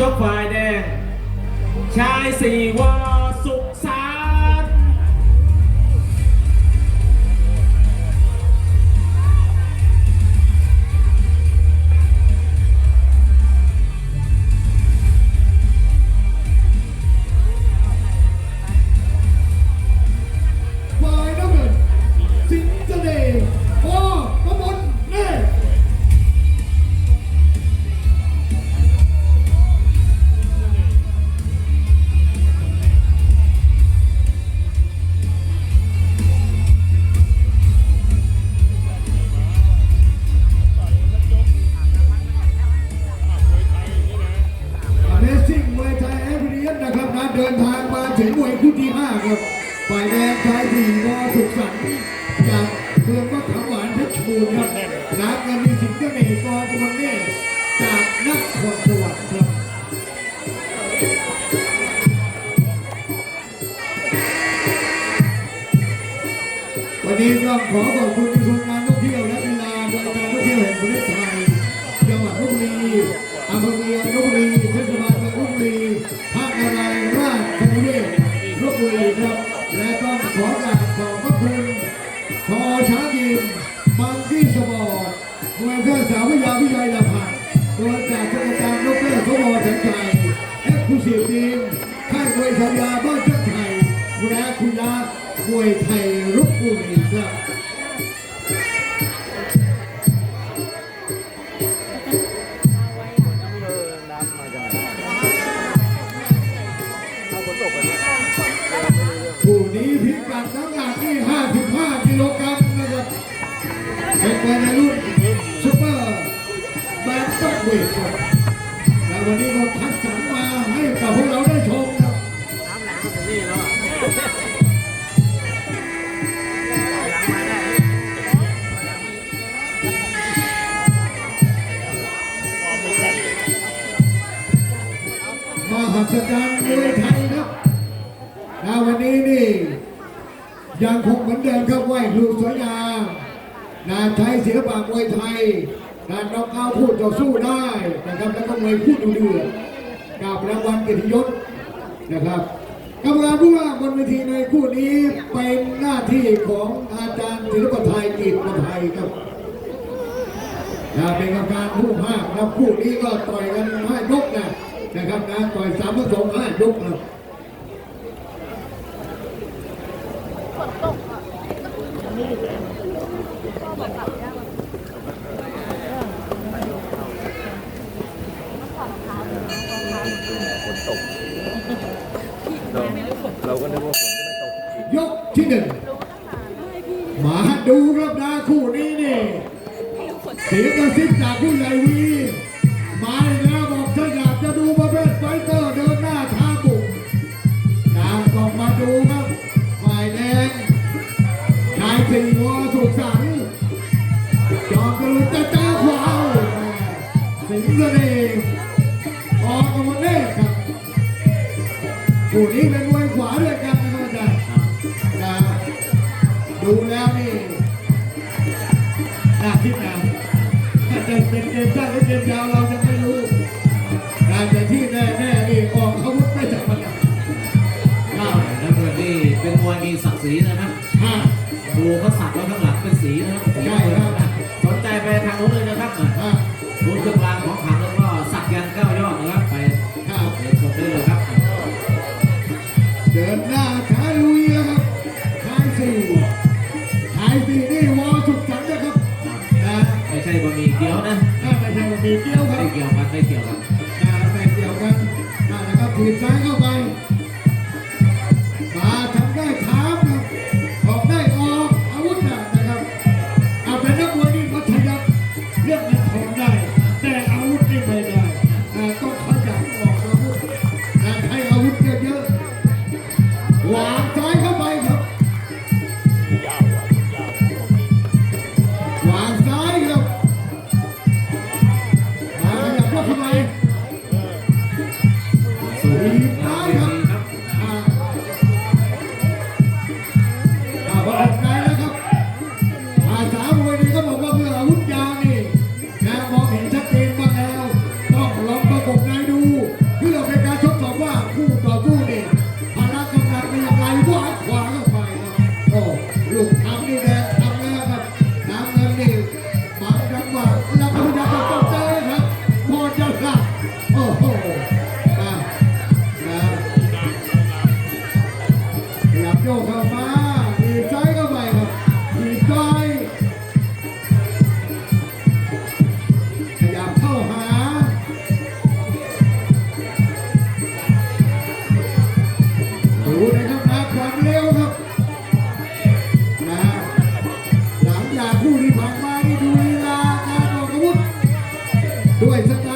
ชกฝ่ายแดง ชายสี่วอ นะครับนทางมาถึงมวยคู่ที่5ครับฝ่ายแดงชายสี่วอสุขสันต์จากเมืองมะขามหวานเพชรบูรณ์ครับน้ำเงินมีสิงห์เสน่ห์กอกมลเนตรจากนครสวรรค์ครับวันนี้ต้องขอขอบคุณ และต้องขอกราบขอบพระคุณทอช้างยิมบังกี้สปอร์ตมวยเพื่อสาวพยาวิทยาลาภาตัวจากจักรการนกเลือดสวอสัญชัยเอ็กซ์คลูซีฟทีมค่ายมวยชายาบ้านเจ้าไทยและคุณยามวยไทยลบบุรีครับ เป็นมวยในรุ่นซุปเปอร์แบนตัมเวทครับและวันนี้ก็คัดสรรมาให้กับพวกเราได้ชมครับมหัศจรรย์มวยไทยครับและวันนี้นี่ยังคงเหมือนเดิมครับไหวครูสวยงาม นาใช้ศิลปะมวยไทยการน็อกเอาพูดต่อสู้ได้นะครับแล้วก็มวยพูดดูเดือดกับรางวัลเกียรติยศนะครับกรรมการผู้ว่าบนเวทีในคู่นี้เป็นหน้าที่ของอาจารย์ศิลปะไทยกีบไทยครับนะเป็นกรรมการผู้ภาครับคู่นี้ก็ต่อยกันห้ายกนะนะครับนะต่อยสามผสมห้ายกนะ เราก็นึกว่าฝนจะไม่ตกยกที่หนึ่งมาดูครับนะคู่นี้นี่เสียงกระซิบจากผู้ใหญ่วีมาแล้วบอกถ้าอยากจะดูประเภทไฟเตอร์เดินหน้าท้าบุกตามกองมาดูครับฝ่ายแดงชายสี่วอสุขสันต์จอมกระลุนจะจ้าขวาวสิงห์เสน่ คู่นี้เป็นมวยขวาด้วยกันนะครับอาจารย์นะดูแล้วนี่น่าคิดนะถ้าจะเป็นเกมสั้นหรือเกมยาวเราจะไม่รู้นะแต่ที่แน่ๆนี่ออกอาวุธไม่ธรรมดาอ้าวน้ำเงินนี่เป็นมวยมีศักดิ์ศรีนะครับห้าดูเขาสักแล้วข้างหลังเป็นสีนะครับสีใช่ครับสนใจไปทางโน้นเลยนะครับ ช่บะหมี่เกี๊ยวนะถ้าไม่ใช่ว่ามีเกี้ยวครัไม่บเกี่ยวกันไม่เกี่ยวกัน อ่าแบ่งเกี่ยวกันอ่านะครับถีบซ้ายเข้าไป สูง ยกเข้มาดีใจเข้าไครับดีใจขยับเข้าหาดูนะครับมาควาเร็วครับนะหลังจากผู้ที่ผ่ามาดูลีลาการออกอาวุธด้วยสต